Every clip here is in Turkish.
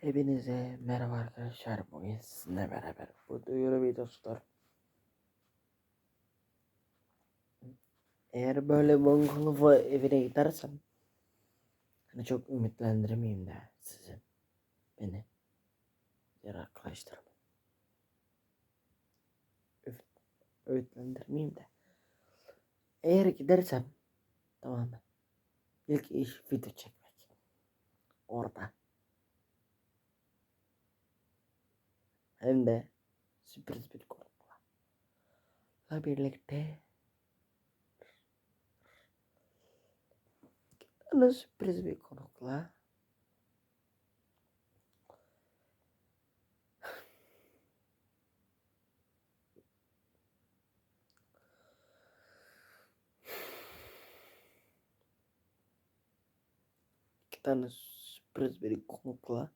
Hepinize merhaba arkadaşlar. Bugün sizinle beraber bu duyuru videosudur. Eğer böyle bungalov evine gidersem hani çok ümitlendirmeyeyim de sizi beni diğer arkadaşlarımı. Üf, ümitlendirmeyeyim de eğer gidersem tamam mı? İlk iş video çekmek. Orada. Hem de sürpriz bir konukla birlikte Ana sürpriz bir konukla iki tane sürpriz bir konukla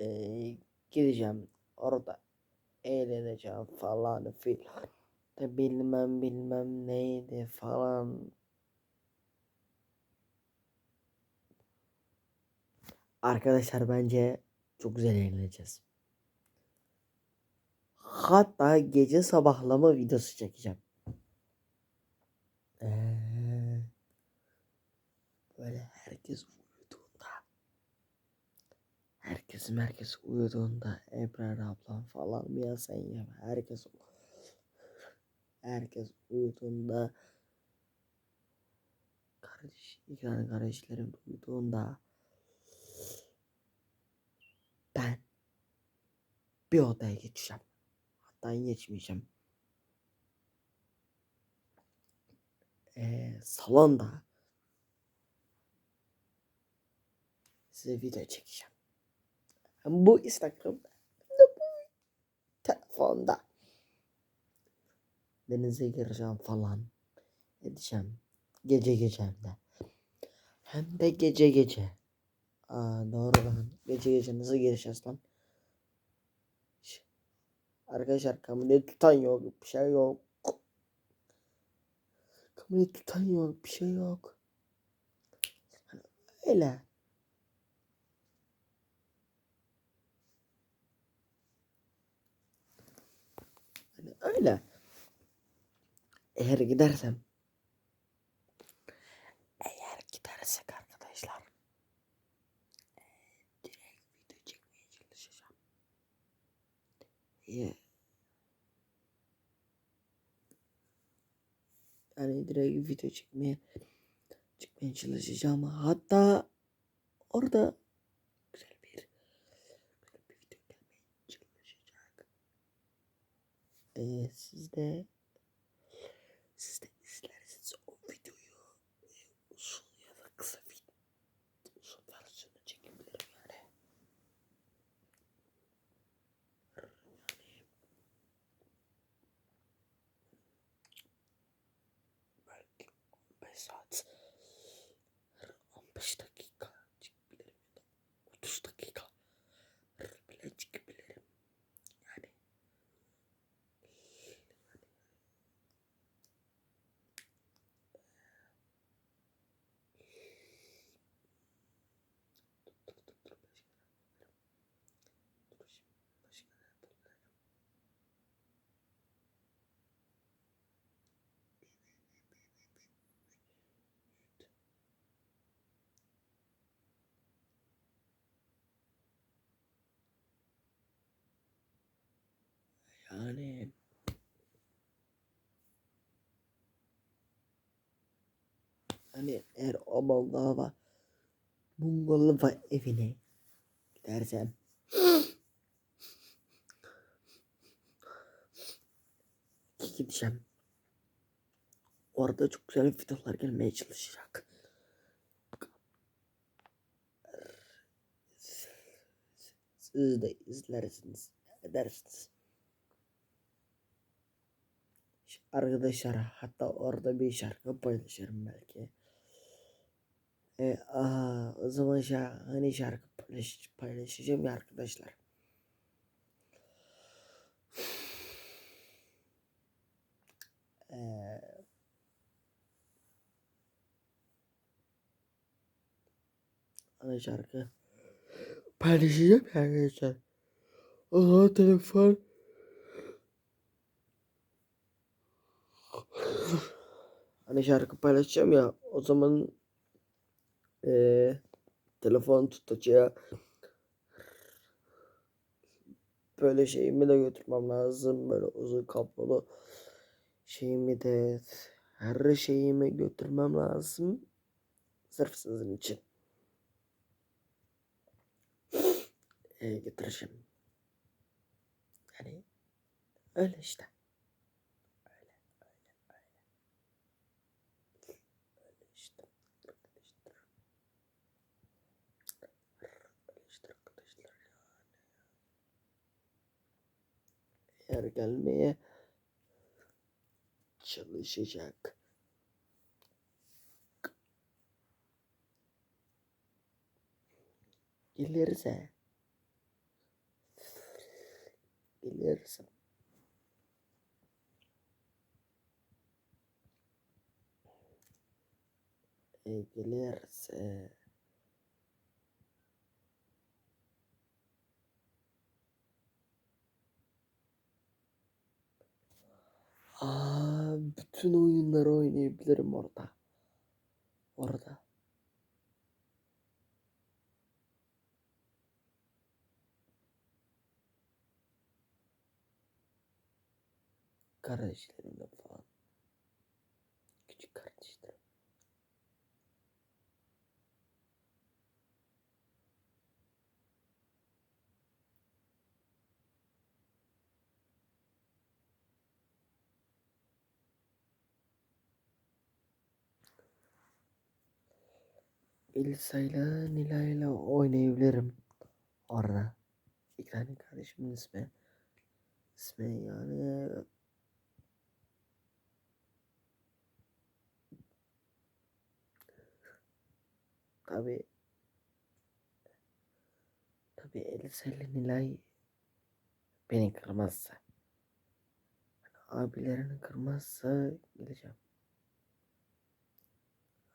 Eee, gideceğim orada eğleneceğim falan filan de bilmem bilmem neydi falan. Arkadaşlar bence çok güzel eğleneceğiz. Hatta gece sabahlama videosu çekeceğim. Ee, böyle herkes herkes merkez uyuduğunda Ebrar ablam falan Mia sen yeme herkes herkes uyuduğunda kardeş iki kardeşlerim uyuduğunda ben bir odaya geçeceğim. Hatta geçmeyeceğim. Ee, salonda size video çekeceğim. Bu Instagram'da bu telefonda. Denize gireceğim falan. Edeceğim. Gece gece hem de. Hem de gece gece. Aa doğru lan. Gece gece nasıl gireceğiz lan? Arkadaşlar kamerayı tutan yok. Bir şey yok. Kamerayı tutan yok. Bir şey yok. Öyle. Hani öyle. Eğer gidersem eğer gidersek arkadaşlar direkt video çekmeye çalışacağım. Ye- Yani direkt video çekmeye çıkmaya çalışacağım. Hatta orada güzel bir güzel bir video gelmeye çalışacak. Ee, siz de siz de izlersiniz o videoyu e, uzun ya da kısa video uzun versiyonu çekebilirim yani. Yani belki 15 saat 15 dakika çekebilirim ya da 30 dakika bile çekebilirim. Yani dur dur dur başka ne yapabilirim? Dur şimdi başka ne yapabilirim? Yani hani eğer o Moldova Bungalova evine gidersem gideceğim. Orada çok güzel videolar gelmeye çalışacak. Siz de izlersiniz, edersiniz. Arkadaşlar hatta orada bir şarkı paylaşırım belki. E, aha, o zaman şa hani şarkı paylaş paylaşacağım ya arkadaşlar. Eee ana şarkı paylaşacağım ya arkadaşlar. O zaman telefon hani şarkı paylaşacağım ya o zaman eee telefon tutacağı böyle şeyimi de götürmem lazım. Böyle uzun kablolu şeyimi de her şeyimi götürmem lazım. Sırf sizin için. Eee getireceğim yani öyle işte öyle öyle öyle öyle işte arkadaşlar öyle işte arkadaşlar eğer gelmeye çalışacak. Gelirse gelirse e, gelirse Aa, bütün oyunları oynayabilirim orada. Orada. Kardeşlerimle falan. Küçük kardeşlerim. Elisa ile Nila ile oynayabilirim. Orada. İki tane kardeşimin ismi. İsmi yani Tabi Tabi Elisa ile Nilay beni kırmazsa abilerini kırmazsa geleceğim.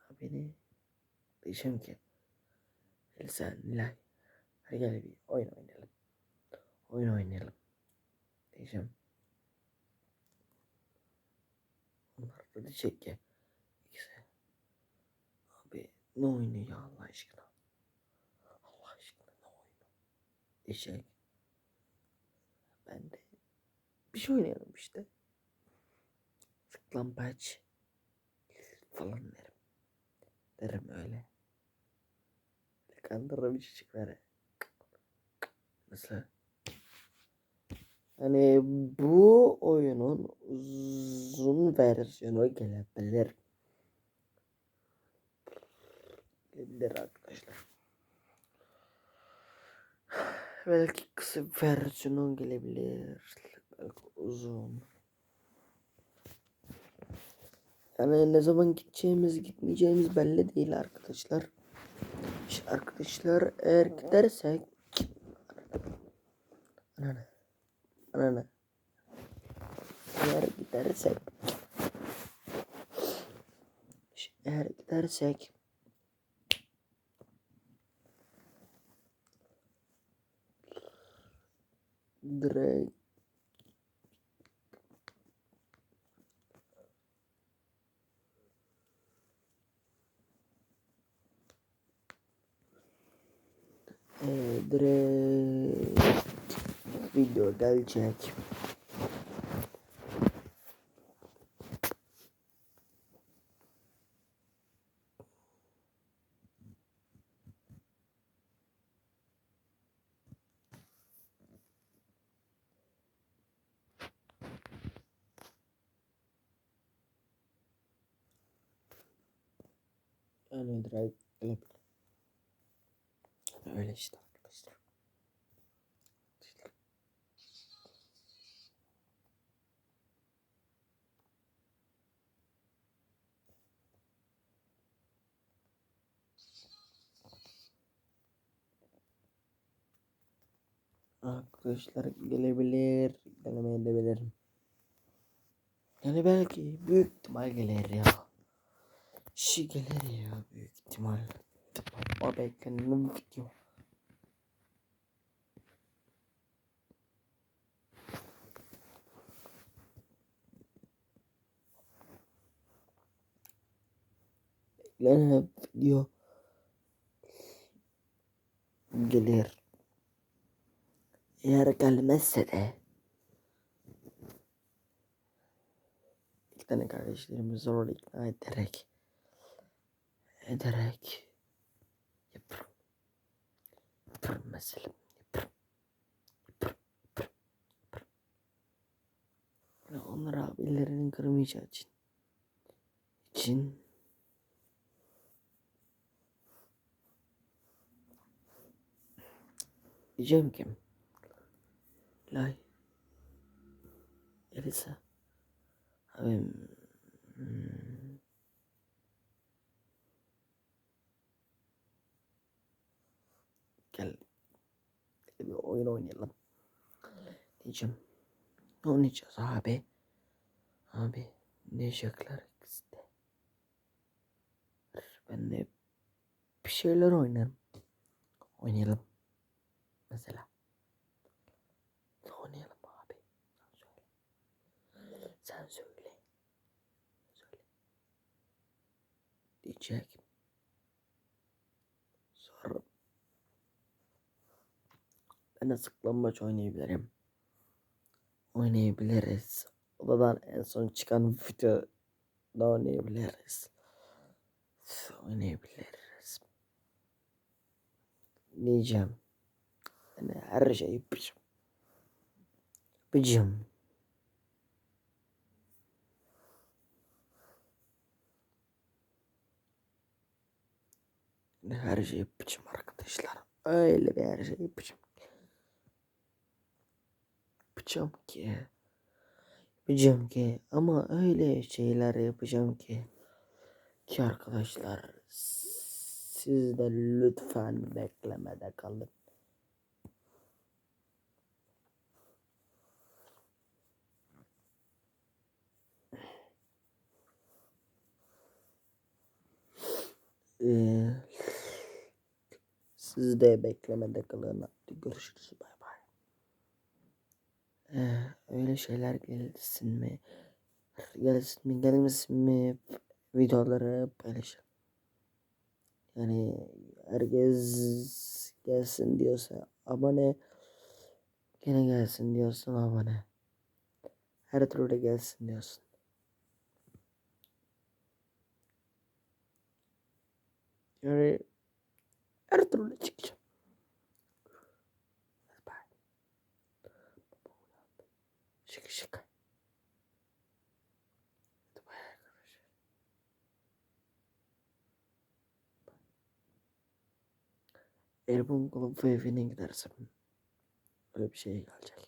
Abini ki Elisa Nilay hadi gel bir oyun oynayalım. Oyun oynayalım. Diyeceğim. Onlar da diyecek ki ikisi abi ne oyunu ya Allah aşkına. Allah aşkına ne oyunu. Diyecek. Ben de bir şey oynayalım işte. Sıklambaç falan derim. Derim öyle. Kandırır bir çocuk ver. Nasıl? Hani bu oyunun uzun versiyonu gelebilir. Gelebilir arkadaşlar. Belki kısa versiyonu gelebilir. Belki uzun. Yani ne zaman gideceğimiz gitmeyeceğimiz belli değil arkadaşlar. Arkadaşlar eğer gidersek Anana. Anana. Eğer gidersek eğer gidersek direkt Ee, direkt video gelecek. Yani direkt. Öyle işte arkadaşlar. Gelebilir, gelemeyebilir. Yani belki büyük ihtimal gelir ya. Şey gelir ya büyük ihtimal. daha beklenen video. Beklenen video gelir. Eğer gelmezse de iki tane kardeşlerimi zor ikna ederek ederek yaparım. Yaparım mesela. Yaparım. Yaparım. Yaparım. Yaparım. Ve onlar abilerinin kırmayacağı için için diyeceğim ki Lay. Elisa abim hmm, gel. Bir oyun oynayalım. Diyeceğim. Ne oynayacağız abi. Abi ne ikisi de ben de bir şeyler oynarım. Oynayalım. Mesela ne oynayalım abi sen söyle. Söyle. Diyecek. Sonra ben de oynayabilirim. Oynayabiliriz. Odadan en son çıkan video da oynayabiliriz oynayabiliriz. Diyeceğim. Yani her şeyi yapacağım. Yapacağım her şeyi yapacağım arkadaşlar. Öyle bir her şey yapacağım yapacağım ki. Yapacağım ki. Ama öyle şeyler yapacağım ki. Ki arkadaşlar siz de lütfen beklemede kalın. Ee, siz de beklemede kalın. Hadi görüşürüz. Bay bay. Ee, öyle şeyler gelsin mi? Gelsin mi gelmesin mi? Videoları paylaşın. Yani herkes gelsin diyorsa abone. Gene gelsin diyorsun abone. Her türlü gelsin diyorsun. Yani her türlü çıkacağım. Şık şık. Bunun kılıp ve evine gidersem öyle bir şey gelecek.